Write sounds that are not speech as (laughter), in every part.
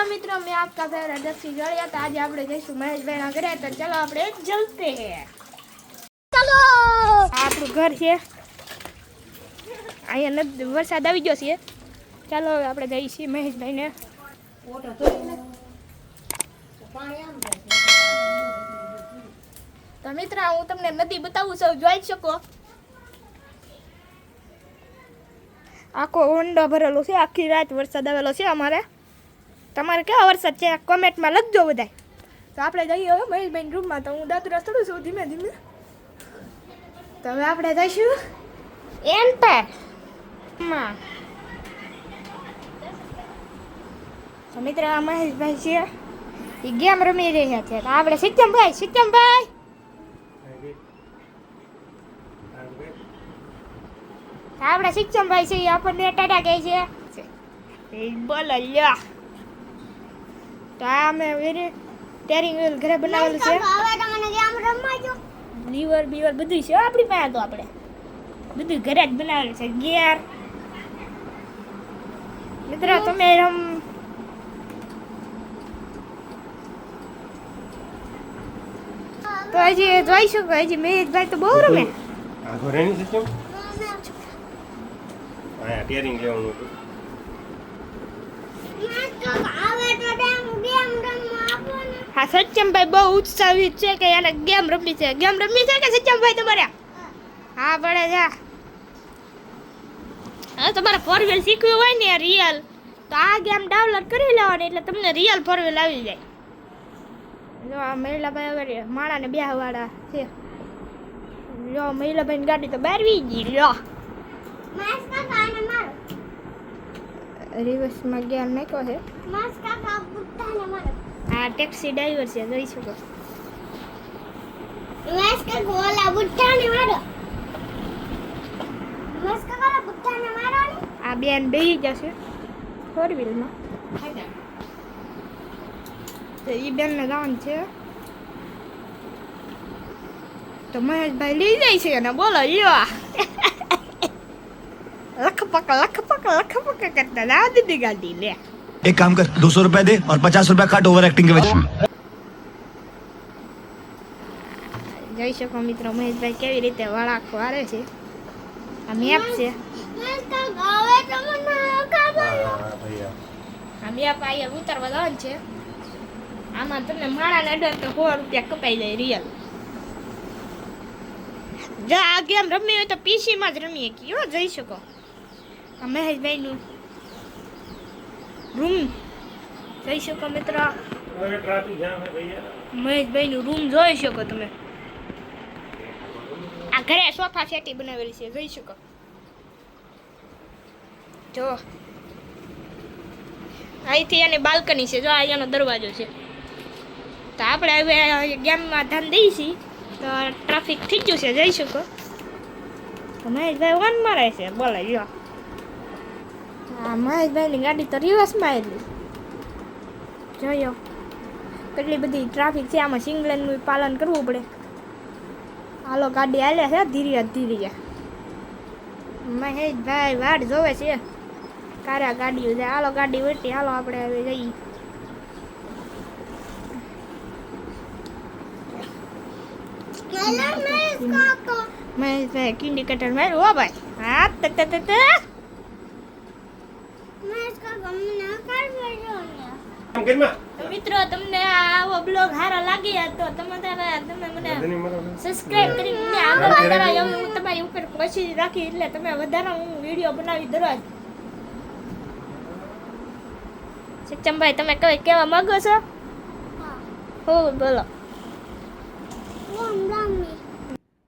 Hello मित्रों मैं आपका फेवरेट रजत सिंह तो आज आप जैसे महेश भाई ना करे तो चलो आप जलते हैं मित्र हूँ तक नदी सको आखो ऊंडो भरेलो आखी रात वरसाद आएल से अमरा તમારે કેવો વરસાદ છે? કોમેન્ટમાં લખજો બધાય. તો આપણે જઈએ હવે મહેશભાઈ રૂમમાં તો હું દાદુ ચડું છું ધીમે ધીમે. તો હવે આપણે જઈશું. એમ માં. તો મિત્ર આ મહેશભાઈ છે. એ ગેમ રમી રહ્યા છે. તો આપણે સિત્તમભાઈ સિત્તમભાઈ આપણે સિત્તમભાઈ છે એ આપણને ટાટા કહે છે. બોલો લ્યો. તો આ અમે ટેરિંગ વ્હીલ ઘરે બનાવેલું છે. લીવર બીવર બધું છે આપણી પાસે તો આપણે. બધું ઘરે જ બનાવેલું છે. ગિયર. મિત્રો તમે રમ તો હજી જોઈ શકો હજી મહેશભાઈ તો બહુ રમે. આ ઘોડાની સિસ્ટમ હા ટેરિંગ લેવાનું હતું. હવે તો હા સચ્ચમભાઈ બહુ ઉત્સાહિત છે કે એને ગેમ રમવી છે. ગેમ રમવી છે કે સચ્ચમભાઈ તમારે? હા પડે છે હા તમારે ફોર વ્હીલ શીખવી હોય ને રિયલ તો આ ગેમ ડાઉનલોડ કરી લેવાની એટલે તમને રિયલ ફોર વ્હીલ આવી જાય. જો આ મહિલાભાઈ હવે માળાને બે વાળા છે. જો મહિલાભાઈની ગાડી તો બારવી ગઈ લો મારો. રિવર્સમાં ગયા નાખ્યો છે આ ટેક્સી ડ્રાઈવર છે જઈ શકો આ બેન બેસી જશે ફોર વ્હીલમાં તો એ બેનને જવાનું છે. તો મહેશભાઈ લઈ જાય છે અને બોલો લ્યો લખપક લખપક લખપક કરતા લાવ દીધી ગાડી લે एक काम कर दो सौ रुपया दे और पचास रुपया काट ओवर एक्टिंग के वजह જોઈ શકો મિત્રો મહેશભાઈ કેવી રીતે વળાંક વારે છે આ મેપ છે માસ કાકા હવે તમને ખબર હા હા ભૈયા આ મેપ અહીંયા ઉતારવા જવાનું છે આમાં તમને માળાને અડર તો સો રૂપિયા કપાઈ જાય રિયલ જો આ ગેમ રમી હોય તો પીસીમાં જ રમીએ કયો જઈ શકો આ મહેશભાઈનું રૂમ. જઈ શકો મિત્ર. મહેશભાઈનું રૂમ જોઈ શકો તમે. આ ઘરે સોફા સેટી બનાવેલી છે, જોઈ શકો. જો. અહીંથી એની બાલ્કની છે, જો અહીંયાનો દરવાજો છે. તો આપણે હવે ગેમમાં ધ્યાન દઈશી, તો ટ્રાફિક થઈ ગયું છે, જઈ શકો. તો મહેશભાઈ વન મારે છે બોલે લ્યો. હા મહેશભાઈની ગાડી તો રિવર્સમાં એટલી જોયો. કેટલી બધી ટ્રાફિક છે આમાં સિંગલેનનું પાલન કરવું પડે. હાલો ગાડી હાલે છે ધીરે ધીરે. મહેશભાઈ વાડ જોવે છે. કારા ગાડીઓ છે. હાલો ગાડી વેટી હાલો આપણે હવે જઈએ. મહેશભાઈ કિન્ડિકેટર માર્યું હો ભાઈ. હા ત ત ત ત માસ કાકા મને કરવા જો ને આમ કરીમાં તો મિત્રો તમને આવો બ્લોગ સારો લાગી તો તમે તારા તમે મને ધની મારો સબસ્ક્રાઇબ કરી મને આગળ વધારા એવું હું તમારી ઉપર પછી રાખી એટલે તમે વધારે હું વિડીયો બનાવી દરરોજ સચ્ચમભાઈ તમે કઈ કહેવા માંગો છો હા હો બોલો રામ રામી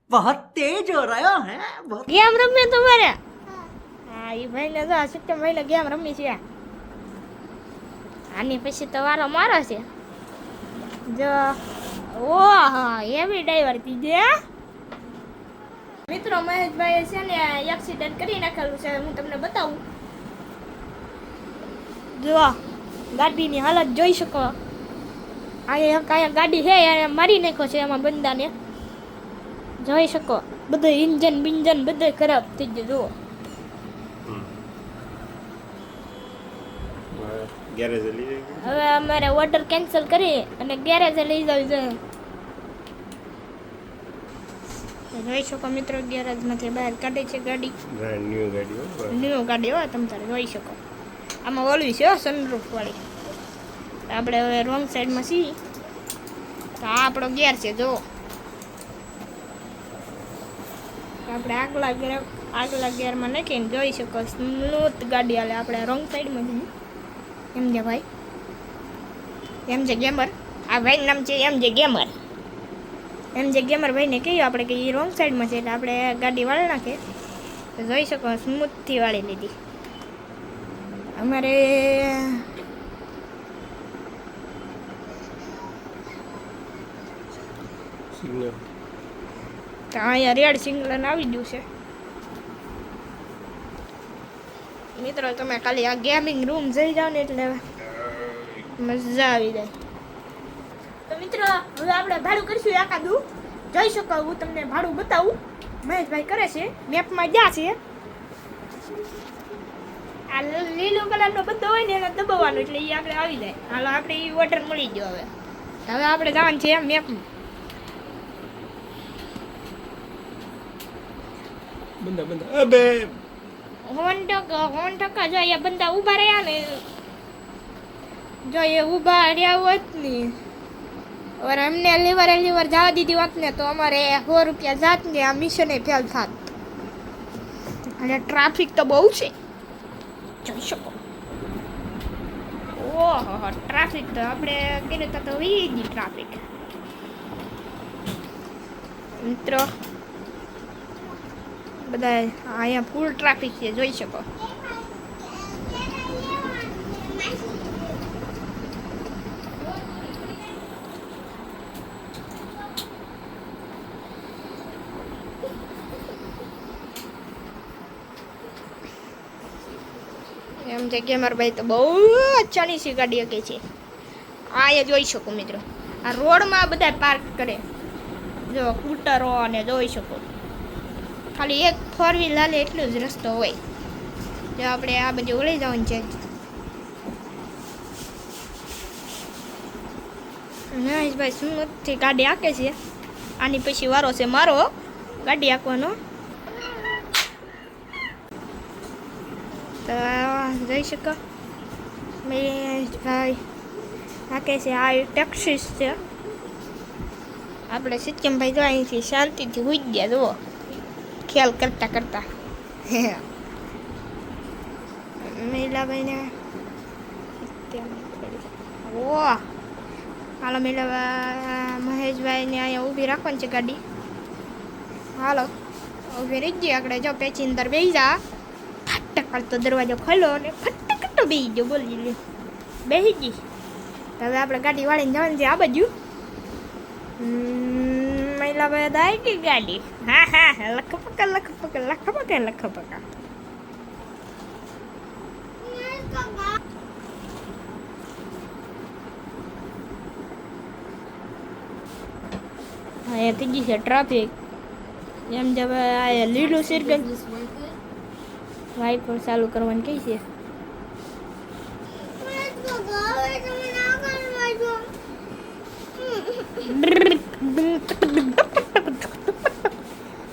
बहुत तेज हो रहा है बहुत ગેમ રમે તમારે હા હા એ ભાઈને જો સચ્ચમભાઈ ને ગેમ રમી છે આની પછી તો વારો મારો છે. જો, ઓહો એવી ડ્રાઈવર કીધે મિત્રો મહેશભાઈ છે ને એક્સિડન્ટ કરી નાખેલું છે, હું તમને બતાવું. જો, ગાડીની હાલત જોઈ શકો. અહીંયા ગાડી છે, એને મારી નાખ્યો છે, એમાં બંદાને જોઈ શકો, બધું ઇન્જન બિન્જન બધું ખરાબ થઈ ગયું, જુઓ હમ. બસ. ગેરેજ લઈ જાય હવે અમારે ઓર્ડર કેન્સલ કરી અને ગેરેજ લઈ જવી જોઈએ જોઈ શકો મિત્રો ગેરેજમાંથી બહાર કાઢે છે ગાડી. બ્રાન્ડ ન્યુ ગાડી હો બસ. ગાડી હોય તમે તારે જોઈ શકો. આમાં ઓલવી છે સનરૂફ વાળી. આપણે હવે રોંગ સાઈડમાં છીએ. તો આ આપણો ગેર છે જો આપણે આગલા ગેર આગલા ગેરમાં નાખીને જોઈ શકો સ્મૂથ ગાડી હાલે. આપણે રોંગ સાઈડમાં જઈએ એમ છે ભાઈ? એમ છે ગેમર આ ભાઈનું નામ છે એમ જે ગેમર એમ જે ગેમર ભાઈને કહ્યું આપણે કે એ રોંગ સાઈડમાં છે એટલે આપણે ગાડી વાળી નાખીએ તો જોઈ શકો સ્મૂથથી વાળી લીધી. અમારે તો અહીંયા રેડ સિંગલન આવી ગયું છે. મિત્રો તમે ખાલી આ ગેમિંગ રૂમ જઈ જાઓ ને એટલે મજા આવી જાય. તો મિત્રો, હવે આપણે ભાડું કરીશું એકાદું જોઈ શકો, હું તમને ભાડું બતાવું. મહેશભાઈ કરે છે મેપમાં જ્યાં છે. આ લીલો કલરનો બધો હોય ને એને દબાવવાનો, એટલે એ આપણે આવી જાય. હાલો, આપણે એ ઓર્ડર મળી ગયો હવે. હવે આપણે જવાનું છે મેપમાં બંધ બંધ. અબે! હોન ટકા જો અહીંયા બંદા ઊભા રહ્યા ને. જો એ ઊભા રહ્યા હોત ને और અમને લીવર લીવર જવા દીધી હોત ને, તો અમારે સો રૂપિયા જાત ને આ મિશને ફેલ થાત. અને ટ્રાફિક તો બહુ છે. જોઈ શકો. ઓહો ટ્રાફિક તો આપણે કીધું તો તો ટ્રાફિક મિત્રો બધા અહીંયા ફૂલ ટ્રાફિક છે, જોઈ શકો. એમ છે કે મારા ભાઈ તો બહુ અચ્છાની સી ગાડીઓ કે છે. આ એ જોઈ શકો મિત્રો. આ રોડમાં બધા પાર્ક કરે. જો સ્કૂટરો અને જોઈ શકો. ખાલી એક ફોર વ્હીલ હાલે એટલો જ રસ્તો હોય. જો આપણે આ બધું ઓળી જવાનું છે. મહેશભાઈ સુરતથી ગાડી આંકે છે? આની પછી વારો છે મારો ગાડી આંકવાનો. તો જઈ શકો. મહેશભાઈ આંકે છે, આ ટેક્સીસ છે. આપણે સિક્કમભાઈ જો અહીંથી શાંતિથી હોઈ ગયા, જુઓ. ખ્યાલ કરતા કરતા. (laughs) મહિલાભાઈને ઓ! હાલો મહિલા મહેશભાઈને અહીંયા ઊભી રાખવાની છે ગાડી. હાલો ઊભી રહી ગઈ આપણે જો પેચી અંદર બેસી જા. ફટ તો દરવાજો ખોલો અને ફટ કરતો બેસી ગયો બોલી લે બેસી ગઈ. તો હવે આપણે ગાડી વાળીને જવાનું છે આ બાજુ. હમ, મહિલાભાઈ દાઈ ગઈ ગાડી. હા હા લખ પકા લખ પકા લખ પકા લખ પકા અહીંયા થઈ ગઈ છે ટ્રાફિક. એમ જે હવે આ લીલું સિરગલ વાઇપર ચાલુ કરવાની કઈ છે?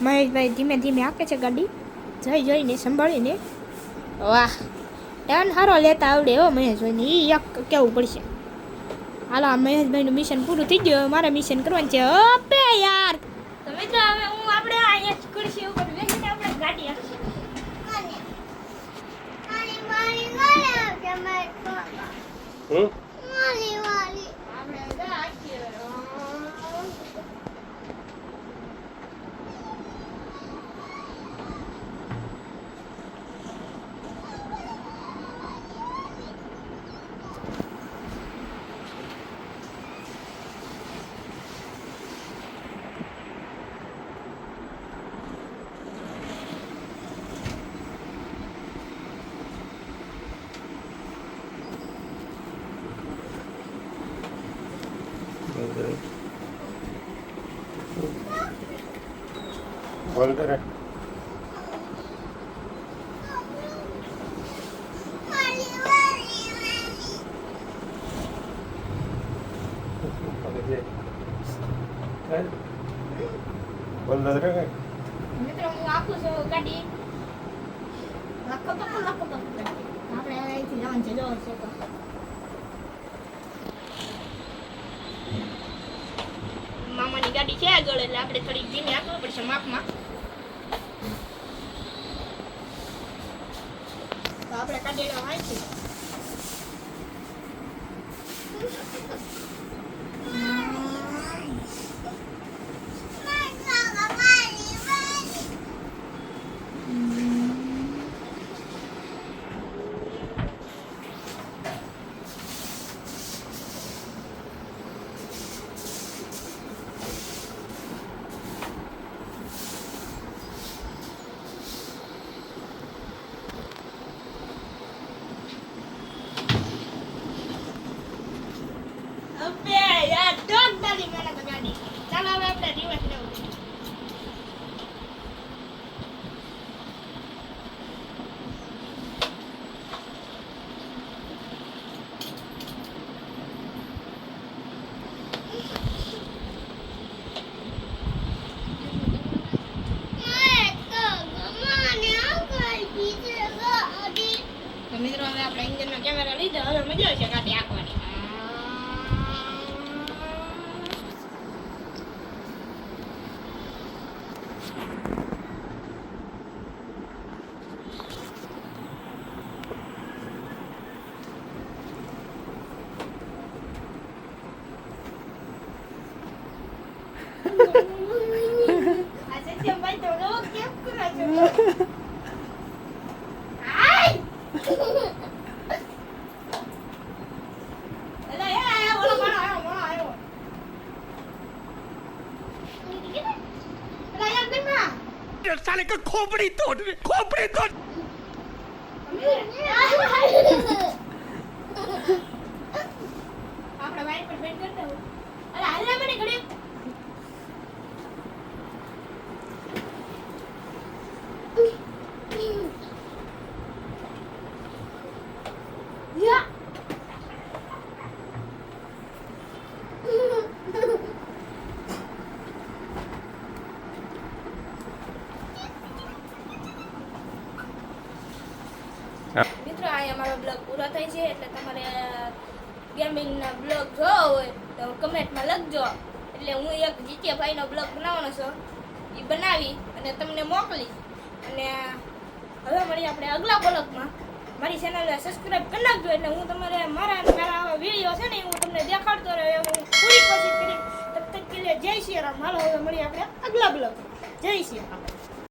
મહેશભાઈ ધીમે ધીમે આકે છે ગાડી જઈ જઈને સંભાળીને વાહ ટર્ન સારો લેતા આવડે હો મહેશભાઈને એ એક કેવું પડશે હાલો આ મહેશભાઈનું મિશન પૂરું થઈ ગયું મારે મિશન કરવાનું છે અપે યાર હું આપણે અહીંયા ખુરશી ઉપર બેસીને આપણે ગાડી હાંકીએ. કોલ કરે. કોલ હું આપું છું ગાડી લખો પકો લખો પકો આપણે છે મામાની ગાડી છે આગળ, એટલે આપણે થોડી ધીમે આપવું પડશે માપમાં. તો આપણે કાઢેલા વાંચી અબે pegar minha água. કે ખોપડી તોડ ખોપડી તોડ થાય છે એટલે તમારે ગેમિંગના બ્લોગ જોવો હોય તો કમેન્ટમાં લખજો. એટલે હું એક જીત્યા ભાઈનો બ્લોગ બનાવવાનો છું. એ બનાવી અને તમને મોકલીશ. અને, હવે મળીએ આપણે અગલા બ્લોગમાં મારી ચેનલને સબસ્ક્રાઇબ કરી નાખજો એટલે હું તમારે મારા મારા આવા વીડિયો છે ને હું તમને દેખાડતો રહ્યો હું પૂરી કોશિશ કરી તબ તક કે જય શ્રી રામ. હાલો, હવે મળીએ આપણે અગલા બ્લોગ જય શ્રી રામ.